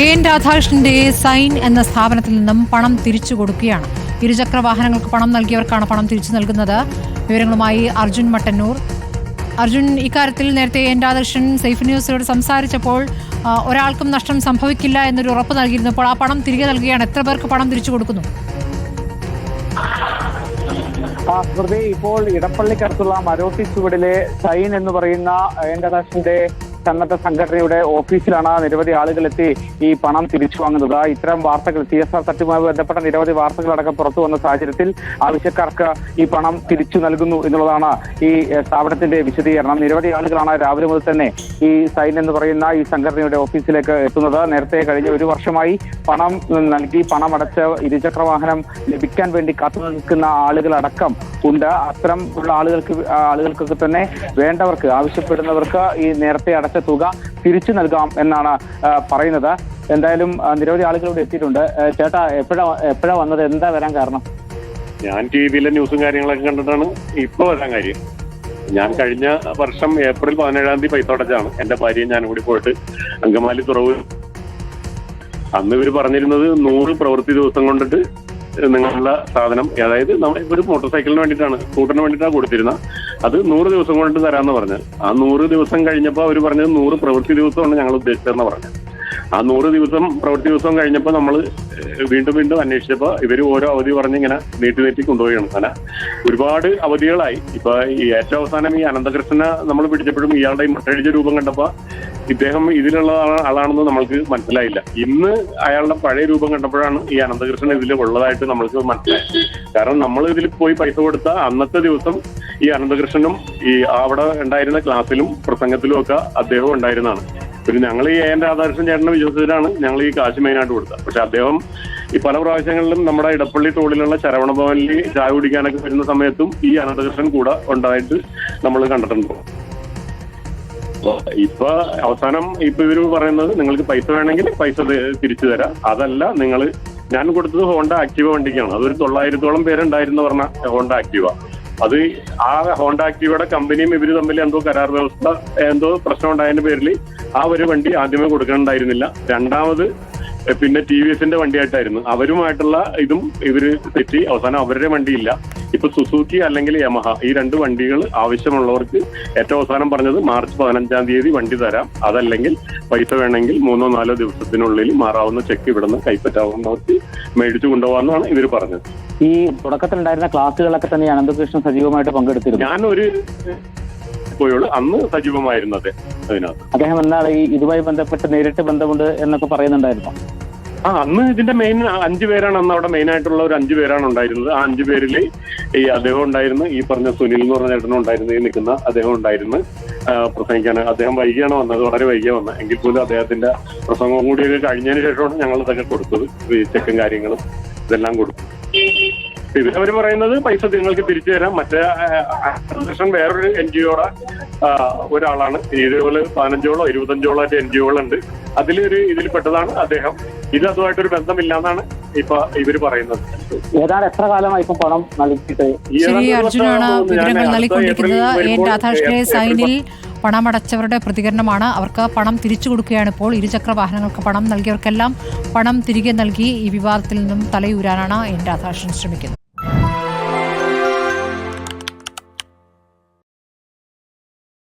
K N രാധാകൃഷ്ണന്റെ sign എന്ന സ്ഥാപനത്തിൽ നിന്നും പണം തിരിച്ചു കൊടുക്കുകയാണ്. ഇരുചക്ര വാഹനങ്ങൾക്ക് പണം നൽകിയവർക്കാണ് പണം തിരിച്ചു നൽകുന്നത്. വിവരങ്ങളുമായി അർജുൻ മട്ടന്നൂർ. അർജുൻ ഇക്കാര്യത്തിൽ നേരത്തെ എൻ രാധാകൃഷ്ണൻ സേഫ് ന്യൂസിനോട് സംസാരിച്ചപ്പോൾ ഒരാൾക്കും നഷ്ടം സംഭവിക്കില്ല എന്നൊരു ഉറപ്പ് നൽകിയിരുന്നപ്പോൾ ആ പണം തിരികെ നൽകുകയാണ്. എത്ര പേർക്ക് പണം തിരിച്ചു കൊടുക്കുന്നു? സ്മൃതി ഇപ്പോൾ ഇടപ്പള്ളിക്കടുത്തുള്ള മരോട്ടി ചുവടിലെ സൈൻ എന്ന് പറയുന്ന വെങ്കടാശന്റെ സന്നദ്ധ സംഘടനയുടെ ഓഫീസിലാണ് നിരവധി ആളുകൾ എത്തി ഈ പണം തിരിച്ചു വാങ്ങുന്നത്. ഇത്തരം വാർത്തകൾ സി എസ് ആർ തട്ടുമായി ബന്ധപ്പെട്ട നിരവധി വാർത്തകളടക്കം പുറത്തു വന്ന സാഹചര്യത്തിൽ ആവശ്യക്കാർക്ക് ഈ പണം തിരിച്ചു നൽകുന്നു എന്നുള്ളതാണ് ഈ സ്ഥാപനത്തിന്റെ വിശദീകരണം. നിരവധി ആളുകളാണ് രാവിലെ മുതൽ തന്നെ ഈ സൈൻ എന്ന് പറയുന്ന ഈ സംഘടനയുടെ ഓഫീസിലേക്ക് എത്തുന്നത്. നേരത്തെ കഴിഞ്ഞ ഒരു വർഷമായി പണം നൽകി പണം അടച്ച് ഇരുചക്ര വാഹനം ലഭിക്കാൻ വേണ്ടി കാത്തു നിൽക്കുന്ന ആളുകളടക്കം ഉണ്ട്. അത്തരം ഉള്ള ആളുകൾക്ക് ആളുകൾക്കൊക്കെ തന്നെ വേണ്ടവർക്ക് ആവശ്യപ്പെടുന്നവർക്ക് ഈ നേരത്തെ അടച്ച തുക തിരിച്ചു നൽകാം എന്നാണ് പറയുന്നത്. എന്തായാലും നിരവധി ആളുകൾ ഇവിടെ എത്തിയിട്ടുണ്ട്. ചേട്ടാ എപ്പോഴാ എപ്പോഴാ വന്നത്? എന്താ വരാൻ കാരണം? ഞാൻ ടി വിയിലെ ന്യൂസും കാര്യങ്ങളൊക്കെ കണ്ടിട്ടാണ് ഇപ്പൊ വരാൻ കാര്യം. ഞാൻ കഴിഞ്ഞ വർഷം ഏപ്രിൽ പതിനേഴാം തീയതി പൈസ അടച്ചാണ്. എന്റെ ഭാര്യയും ഞാനും കൂടി പോയിട്ട് അങ്കമാലി തുറവ്. അന്ന് ഇവർ പറഞ്ഞിരുന്നത് നൂറ് പ്രവൃത്തി ദിവസം കൊണ്ടിട്ട് നിങ്ങളുടെ സാധനം. അതായത് നമ്മൾ ഒരു മോട്ടോർ സൈക്കിളിന് വേണ്ടിയിട്ടാണ് സ്കൂട്ടറിന് വേണ്ടിയിട്ടാണ് കൊടുത്തിരുന്നത് അത് നൂറ് ദിവസം കൊണ്ടിട്ട് തരാമെന്ന് പറഞ്ഞത്. ആ നൂറ് ദിവസം കഴിഞ്ഞപ്പോൾ അവർ പറഞ്ഞത് നൂറ് പ്രവൃത്തി ദിവസമാണ് ഞങ്ങൾ ഉദ്ദേശിച്ചതെന്ന് പറഞ്ഞത്. ആ നൂറ് ദിവസം പ്രവൃത്തി ദിവസം കഴിഞ്ഞപ്പോൾ നമ്മൾ വീണ്ടും വീണ്ടും അന്വേഷിച്ചപ്പോൾ ഇവർ ഓരോ അവധി പറഞ്ഞ് ഇങ്ങനെ നീട്ടി നീട്ടി കൊണ്ടുപോവുകയാണ് അങ്ങനെ ഒരുപാട് അവധികളായി. ഇപ്പൊ ഈ ഏറ്റവും അവസാനം ഈ അനന്തകൃഷ്ണനെ നമ്മൾ പിടിച്ചപ്പോഴും ഇയാളുടെ ഈ മുട്ടടിച്ച രൂപം കണ്ടപ്പോൾ ഇദ്ദേഹം ഇതിലുള്ള ആളാ- ആളാണെന്ന് നമ്മൾക്ക് മനസ്സിലായില്ല. ഇന്ന് അയാളുടെ പഴയ രൂപം കണ്ടപ്പോഴാണ് ഈ അനന്തകൃഷ്ണൻ ഇതിൽ ഉള്ളതായിട്ട് നമ്മൾക്ക് മനസ്സിലായത്. കാരണം നമ്മൾ ഇതിൽ പോയി പൈസ കൊടുത്ത അന്നത്തെ ദിവസം ഈ അനന്തകൃഷ്ണനും ഈ അവിടെ ഉണ്ടായിരുന്ന ക്ലാസ്സിലും പ്രസംഗത്തിലും ഒക്കെ അദ്ദേഹം ഉണ്ടായിരുന്നതാണ്. പിന്നെ ഞങ്ങൾ ഈ എൻ രാധാകൃഷ്ണൻ ചേട്ടനെ വിശ്വസിച്ചിട്ടാണ് ഞങ്ങൾ ഈ കാശ് മെയിനായിട്ട് കൊടുത്തത്. പക്ഷെ അദ്ദേഹം ഈ പല പ്രാവശ്യങ്ങളിലും നമ്മുടെ ഇടപ്പള്ളി തോളിലുള്ള ശരവണ ഭവനിൽ ചായ കുടിക്കാനൊക്കെ വരുന്ന സമയത്തും ഈ അനന്തകൃഷ്ണൻ കൂടെ ഉണ്ടായിട്ട് നമ്മൾ കണ്ടിട്ടുണ്ട്. ഇപ്പൊ അവസാനം ഇപ്പൊ ഇവർ പറയുന്നത് നിങ്ങൾക്ക് പൈസ വേണമെങ്കിൽ പൈസ തിരിച്ചു തരാം. അതല്ല നിങ്ങൾ ഞാൻ കൊടുത്തത് ഹോണ്ട ആക്റ്റീവ വണ്ടിക്കാണ്. അതൊരു തൊള്ളായിരത്തോളം പേരുണ്ടായിരുന്നു പറഞ്ഞ ഹോണ്ട ആക്റ്റീവ അത് ആ ഹോണ്ട ആക്റ്റീവയുടെ കമ്പനിയും ഇവർ തമ്മിൽ എന്തോ കരാർ വ്യവസ്ഥ എന്തോ പ്രശ്നം ഉണ്ടായതിന്റെ പേരിൽ ആ ഒരു വണ്ടി ആദ്യമേ കൊടുക്കണ്ടായിരുന്നില്ല രണ്ടാമത് പിന്നെ ടി വി എസിന്റെ വണ്ടിയായിട്ടായിരുന്നു. അവരുമായിട്ടുള്ള ഇതും ഇവർ തെറ്റി. അവസാനം അവരുടെ വണ്ടിയില്ല. ഇപ്പൊ സുസൂക്കി അല്ലെങ്കിൽ യമഹ ഈ രണ്ട് വണ്ടികൾ ആവശ്യമുള്ളവർക്ക് ഏറ്റവും അവസാനം പറഞ്ഞത് മാർച്ച് പതിനഞ്ചാം തീയതി വണ്ടി തരാം. അതല്ലെങ്കിൽ പൈസ വേണമെങ്കിൽ മൂന്നോ നാലോ ദിവസത്തിനുള്ളിൽ മാറാവുന്ന ചെക്ക് ഇവിടുന്ന് കൈപ്പറ്റാവുന്നവർക്ക് മേടിച്ചു കൊണ്ടുപോകാമെന്നാണ് ഇവർ പറഞ്ഞത്. ഈ തുടക്കത്തിൽ ഉണ്ടായിരുന്ന ക്ലാസ്സുകളൊക്കെ തന്നെ അനന്തകൃഷ്ണൻ സജീവമായിട്ട് പങ്കെടുത്തിരുന്നു. ഞാനൊരു പോയുള്ളൂ. അന്ന് സജീവമായിരുന്നത് അതിനകത്ത്. അദ്ദേഹം എന്താണ് ഈ ഇതുമായി ബന്ധപ്പെട്ട് നേരിട്ട് ബന്ധമുണ്ട് എന്നൊക്കെ പറയുന്നുണ്ടായിരുന്നു? ആ അന്ന് ഇതിന്റെ മെയിൻ അഞ്ചു പേരാണ് അന്ന് അവിടെ മെയിൻ ആയിട്ടുള്ള ഒരു അഞ്ചു പേരാണ് ഉണ്ടായിരുന്നത്. ആ അഞ്ചു പേരിൽ ഈ അദ്ദേഹം ഉണ്ടായിരുന്നു. ഈ പറഞ്ഞ സുനിൽ എന്ന് പറഞ്ഞ ചേട്ടനും ഉണ്ടായിരുന്നു. ഈ നിൽക്കുന്ന അദ്ദേഹം ഉണ്ടായിരുന്നു. പ്രസംഗിക്കാണ് പ്രസംഗിക്കാൻ അദ്ദേഹം വൈകിയാണ് വന്നത്. വളരെ വൈകിയാണ് വന്നത്. എങ്കിൽ പോലും അദ്ദേഹത്തിന്റെ പ്രസംഗം കൂടിയൊക്കെ കഴിഞ്ഞതിന് ശേഷമാണ് ഞങ്ങൾ ഇതൊക്കെ കൊടുത്തത്. ചെക്കും കാര്യങ്ങളും ഇതെല്ലാം കൊടുത്തു ഇവരവർ പറയുന്നത് പൈസ നിങ്ങൾക്ക് തിരിച്ചു തരാം. മറ്റേ അസോസിയേഷൻ വേറൊരു എൻ ജി ഒയുടെ ഒരാളാണ്. ഇതുപോലെ പതിനഞ്ചോളോ ഇരുപത്തഞ്ചോളോ ആയിട്ട് എൻ ജി ഒകളുണ്ട്. അതിലൊരു ഇതിൽ പെട്ടതാണ് അദ്ദേഹം. ഇത് അതുമായിട്ടൊരു ബന്ധമില്ലാന്നാണ് ഇപ്പൊ ഇവർ പറയുന്നത്. ഏതാണ്ട് എത്ര കാലമായി ഇപ്പം പണം നൽകിയിട്ട്? ഈ ശരി അർജുനാണ് വിവരങ്ങൾ നൽകിക്കൊണ്ടിരിക്കുന്നത്. എൻ സൈനിൽ പണമടച്ചവരുടെ പ്രതികരണമാണ്. അവർക്ക് പണം തിരിച്ചു കൊടുക്കുകയാണ് ഇപ്പോൾ. ഇരുചക്ര വാഹനങ്ങൾക്ക് പണം നൽകിയവർക്കെല്ലാം പണം തിരികെ നൽകി ഈ വിവാദത്തിൽ നിന്നും തലയൂരാനാണ് എൻ രാധാകൃഷ്ണൻ ശ്രമിക്കുന്നത്.